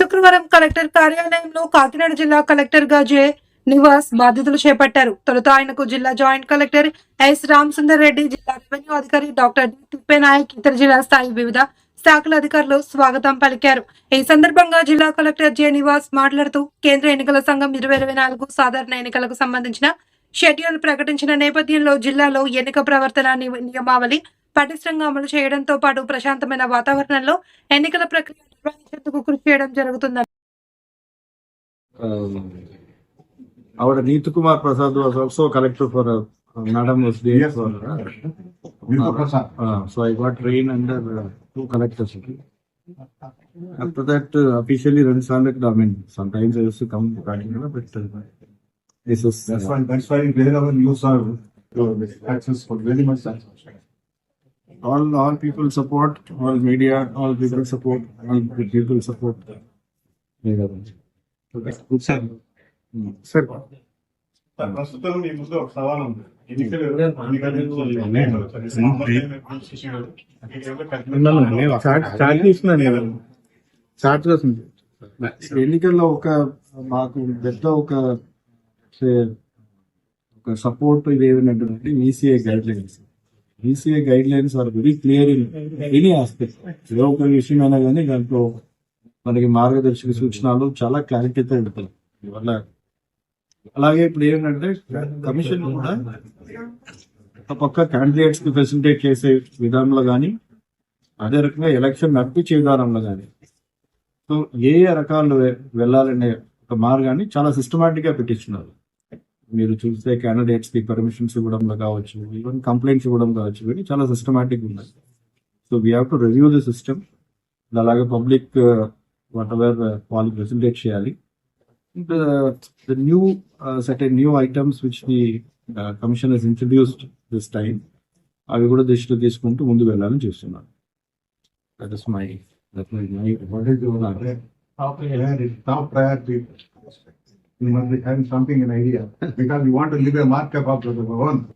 శుక్రవారం కలెక్టర్ కార్యాలయంలో కాకినాడ జిల్లా కలెక్టర్గా జే నివాస్ బాధ్యతలు చేపట్టారు. తొలుత ఆయనకు జిల్లా joint collector S Ramasundar Reddy జిల్లా రెవెన్యూ అధికారి డాక్టర్ డి తిప్పేనాయక్ ఇతర జిల్లా స్థాయి వివిధ శాఖల అధికారులు స్వాగతం పలికారు. ఈ సందర్భంగా జిల్లా కలెక్టర్ జె నివాస్ మాట్లాడుతూ కేంద్ర ఎన్నికల సంఘం ఇరవై ఇరవై నాలుగు సాధారణ ఎన్నికలకు సంబంధించిన షెడ్యూల్ ప్రకటించిన నేపథ్యంలో జిల్లాలో ఎన్నిక ప్రవర్తన నియమావళి పటిష్టంగా అమలు చేయడంతో పాటు ప్రశాంతమైన వాతావరణంలో ఎన్నికల ప్రక్రియ నిర్వహించేందుకు కృషి చేయడం జరుగుతుందని um, our Neetu Kumar Prasad was also collector for, uh, Madam was there for, uh, uh, so I got trained under uh, two collectors. After that, uh, officially Ransandak, I mean, sometimes I used to come to Kakinada, but uh, this is. That's why, that's why wherever you serve, your access for very much satisfaction. All, all people support, all media, all people support, all the people support. Good sir. Sir. ప్రస్తుతం మీ ముందు ఒక సవాల్ ఉంది ఎన్నికలు. ఎన్నికల్లో వస్తుంది ఒక మాకు పెద్ద ఒక సపోర్ట్ ఇది ఏమిటంటే ECI guidelines ECI guidelines are very clear in any aspect ఏ ఒక విషయం అయినా కానీ దాంట్లో మనకి మార్గదర్శక సూచనలు చాలా క్లారిటీతో ఉంటాయి. వల్ల అలాగే ఇప్పుడు ఏంటంటే కమిషన్ కూడా ఒక పక్క క్యాండిడేట్స్కి ఫెసిలిటేట్ చేసే విధానంలో కానీ అదే రకంగా ఎలక్షన్ నడిపించే విధానంలో కానీ సో ఏ ఏ రకాలు వెళ్ళాలనే ఒక మార్గాన్ని చాలా సిస్టమాటిక్గా పెట్టించున్నారు మీరు చూస్తే క్యాండిడేట్స్కి పర్మిషన్స్ ఇవ్వడంలో కావచ్చు ఈవెన్ కంప్లైంట్స్ ఇవ్వడం కావచ్చు ఇవన్నీ చాలా సిస్టమాటిక్ ఉన్నాయి. So we have to review the system అలాగే పబ్లిక్ వాట్ ఎవర్ వాళ్ళు ప్రెసెంటేట్ చేయాలి. The new set new items which the commission has introduced this time అవి కూడా దృష్టిలో తీసుకుంటూ ముందుకు వెళ్ళాలని చూస్తున్నాను. That is my that my is your you must be having something in idea because you want to leave a markup of the own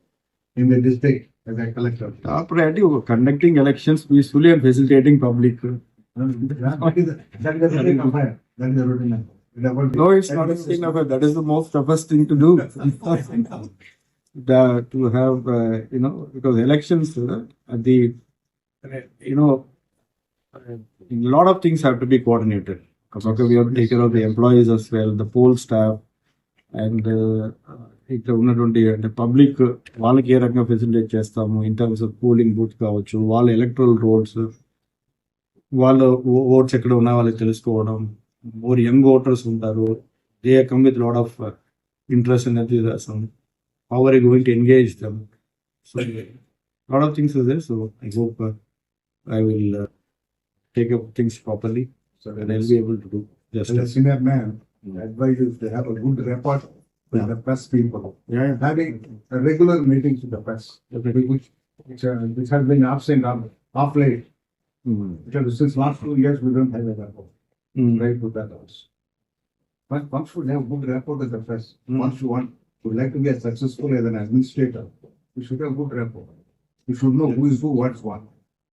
in the district as a collector. Operative conducting elections peacefully and facilitating public. that is that is routine No, it's not a thing of That is the most toughest thing to do. the, to have, uh, you know, because elections, uh, the, you know, a lot of things have to be coordinated. Because okay, we have to take care of the employees as well, the poll staff, and uh, ఇక్కడ ఉన్నటువంటి అంటే public వాళ్ళకి ఏ రకంగా facilitate చేస్తాము in terms of polling booth కావచ్చు వాళ్ళ electoral roads వాళ్ళ ఓట్స్ ఎక్కడ ఉన్నా వాళ్ళకి తెలుసుకోవడం మోర్ యంగ్ ఓటర్స్ ఉంటారు they come with lot of interest and enthusiasm how are you going to engage them so lot of things is there so i hope uh, i will uh, take up things properly So and i'll be able to do As a senior man, I advise you to have a good rapport with Yeah. the press people. yeah, yeah. Having a regular meetings with the press, Definitely. which, which, uh, which has been absent of, of late. Mm. Because since last two years, we don't have a rapport, Mm. right, with that also. But one should have a good rapport with the press. Mm. Once you want, would like to be as successful as an administrator, you should have a good rapport. You should know who is who, what's what.